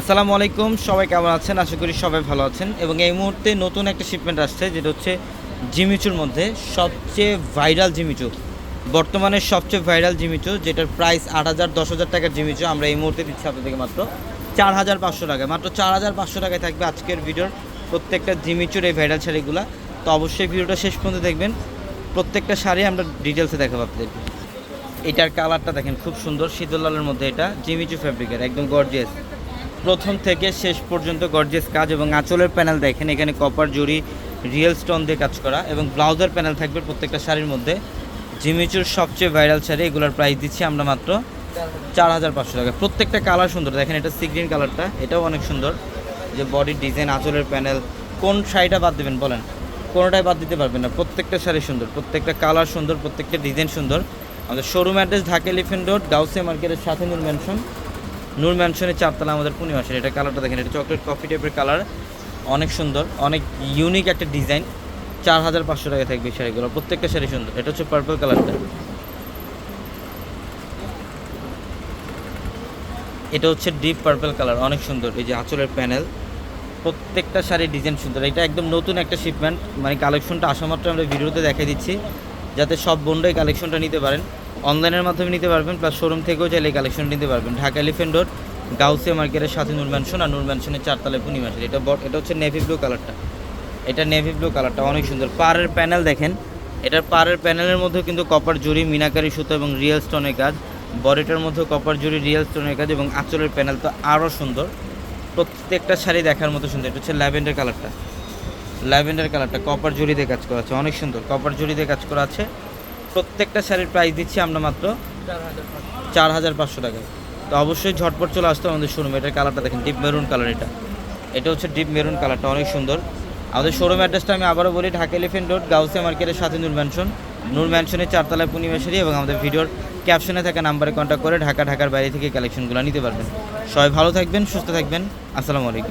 আসসালামু আলাইকুম, সবাই কেমন আছেন? আশা করি সবাই ভালো আছেন। এবং এই মুহূর্তে নতুন একটা শিপমেন্ট আসছে, যেটা হচ্ছে জিমিচুর মধ্যে সবচেয়ে ভাইরাল জিমিচু। বর্তমানে সবচেয়ে ভাইরাল জিমিচু, যেটার প্রাইস আট হাজার, দশ হাজার টাকার জিমিচু। আমরা এই মুহূর্তে দিচ্ছি আপনাদেরকে মাত্র চার হাজার পাঁচশো টাকায়। মাত্র চার হাজার পাঁচশো টাকায় থাকবে আজকের ভিডিওর প্রত্যেকটা জিমিচুর এই ভাইরাল শাড়িগুলো। তো অবশ্যই ভিডিওটা শেষ পর্যন্ত দেখবেন। প্রত্যেকটা শাড়ি আমরা ডিটেলসে দেখাবো আপনাদেরকে। এটার কালারটা দেখেন, খুব সুন্দর। শীতল লালের মধ্যে এটা জিমিচু ফ্যাব্রিকের একদম গর্জিয়াস প্রথম থেকে শেষ পর্যন্ত গর্জেস কাজ এবং আঁচলের প্যানেল দেখেন, এখানে কপার জুড়ি রিয়েল স্টোন দিয়ে কাজ করা এবং ব্লাউজের প্যানেল থাকবে প্রত্যেকটা শাড়ির মধ্যে। জিমিচুর সবচেয়ে ভাইরাল শাড়ি, এগুলোর প্রাইস দিচ্ছি আমরা মাত্র চার হাজার পাঁচশো টাকা। প্রত্যেকটা কালার সুন্দর, দেখেন এটা সিগ্রিন কালারটা এটাও অনেক সুন্দর। যে বডির ডিজাইন আঁচলের প্যানেল কোন শাড়িটা বাদ দেবেন বলেন? কোনোটাই বাদ দিতে পারবেন না, প্রত্যেকটা শাড়ি সুন্দর, প্রত্যেকটা কালার সুন্দর, প্রত্যেকটা ডিজাইন সুন্দর। আমাদের showroom address Dhaka Elephant Road Ghause মার্কেটের সাথে নূর ম্যানশন নূর ম্যানশনের চারতলা আমাদের পূর্ণিমাসের এটা কালারটা দেখেন, এটা চকলেট কফি টাইপের কালার অনেক সুন্দর, অনেক ইউনিক একটা ডিজাইন চার হাজার পাঁচশো টাকা থাকবে শাড়িগুলো, প্রত্যেকটা শাড়ি সুন্দর, এটা হচ্ছে পার্পল কালারটা এটা হচ্ছে ডিপ পার্পল কালার অনেক সুন্দর, এই যে আঁচলের প্যানেল প্রত্যেকটা শাড়ির ডিজাইন সুন্দর, এটা একদম নতুন একটা শিপমেন্ট মানে কালেকশনটা আসা মাত্র আমরা ভিডিওতে দেখাই দিচ্ছি, যাতে সব বন্ডই কালেকশনটা নিতে পারেন। অনলাইনের মাধ্যমে নিতে পারবেন প্লাস শোরুম থেকেও চাইলে কালেকশন নিতে পারবেন। ঢাকা এলিফেন্ট রোড গাউসিয়া মার্কেটের সাথে নূর ম্যানশন আর নূর ম্যানশনের চারতলায় পূর্ণিমাসের এটা এটা হচ্ছে নেভি ব্লু কালারটা এটা নেভি ব্লু কালারটা অনেক সুন্দর। পাড়ের প্যানেল দেখেন। এটার পাড়ের প্যানেলের মধ্যে কিন্তু কপার জুড়ি, মিনাকারি সুতো এবং রিয়েল স্টোনের কাজ। বডিটার মধ্যে কপার জুড়ি রিয়েল স্টোনের কাজ এবং আঁচলের প্যানেল তো আরও সুন্দর। প্রত্যেকটা শাড়ি দেখার মতো সুন্দর। এটা হচ্ছে ল্যাভেন্ডার কালারটা ল্যাভেন্ডার কালারটা কপার জুড়ি দিয়ে কাজ করা আছে। অনেক সুন্দর। কপার জুড়ি দিয়ে কাজ করা আছে। প্রত্যেকটা শাড়ির প্রাইস দিচ্ছি আমরা মাত্র চার হাজার পাঁচশো টাকায় তো অবশ্যই ঝটপট চলে আসতে আমাদের শোরুমে এটার কালারটা দেখেন ডিপ মেরুন কালার এটা। এটা হচ্ছে ডিপ মেরুন কালারটা অনেক সুন্দর। আমাদের শোরুম অ্যাড্রেসটা আমি আবারও বলি, ঢাকা এলিফেন্ট রোড গাউসিয়া মার্কেটের সাথে নূর ম্যানশন নূর ম্যানশনের চারতলায় পূর্ণিমাশারি এবং আমাদের ভিডিওর ক্যাপশনে থাকা নাম্বারে কন্ট্যাক্ট করে ঢাকা ঢাকার বাইরে থেকে কালেকশনগুলো নিতে পারবেন। সবাই ভালো থাকবেন, সুস্থ থাকবেন। আসসালামু আলাইকুম।